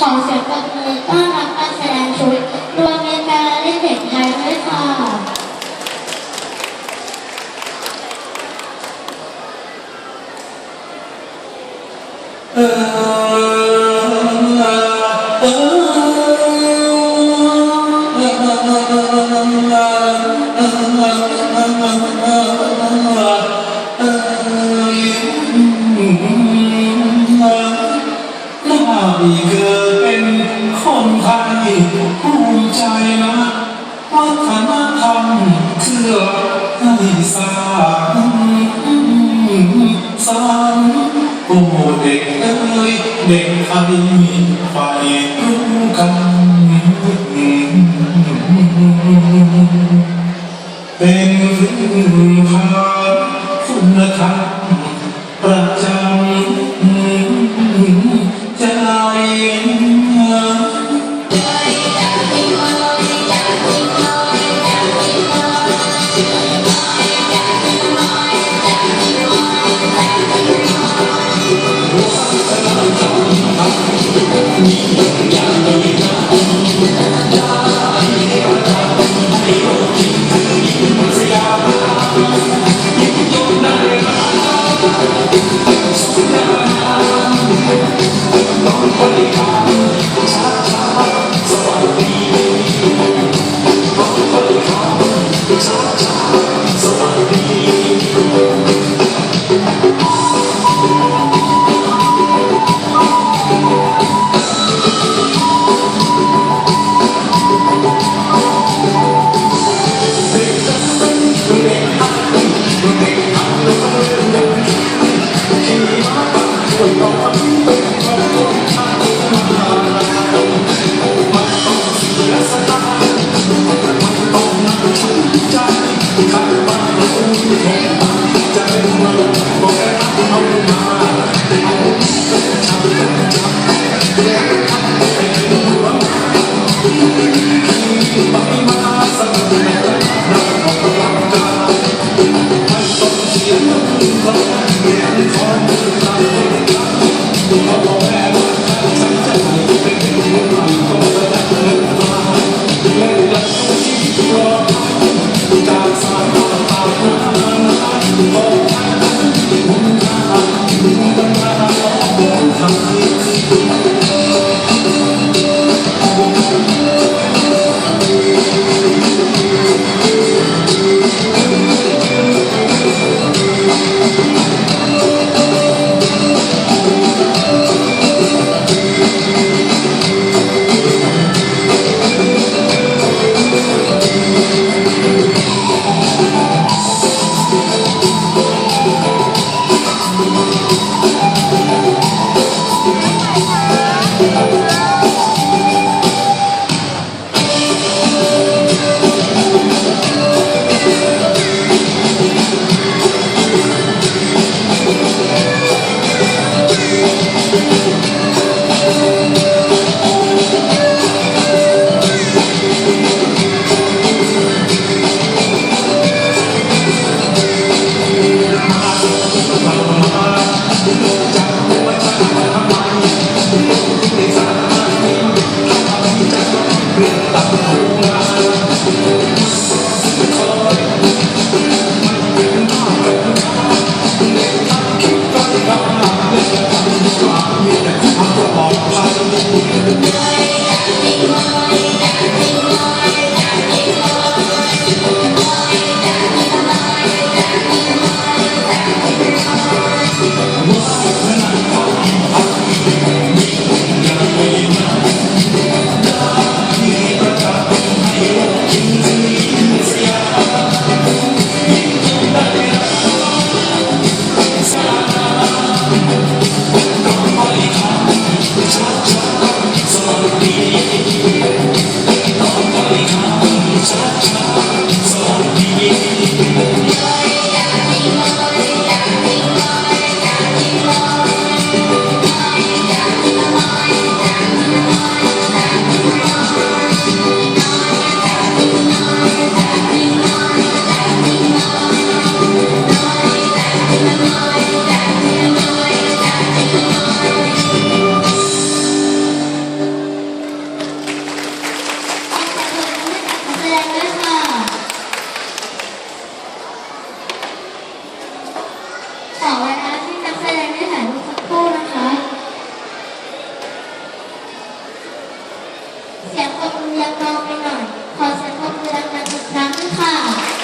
ขอเสียงปรบมือต้อนรับการแสดงชุดรวมมิตรการละเล่นเด็กไทยด้วยค่ะเออเออถ้ เชื่อให้สร้างสรรค์โอ้เข เสียงปรบมือยังเบาไปหน่อย ขอเสียงปรบมือดังๆอีกครั้งค่ะ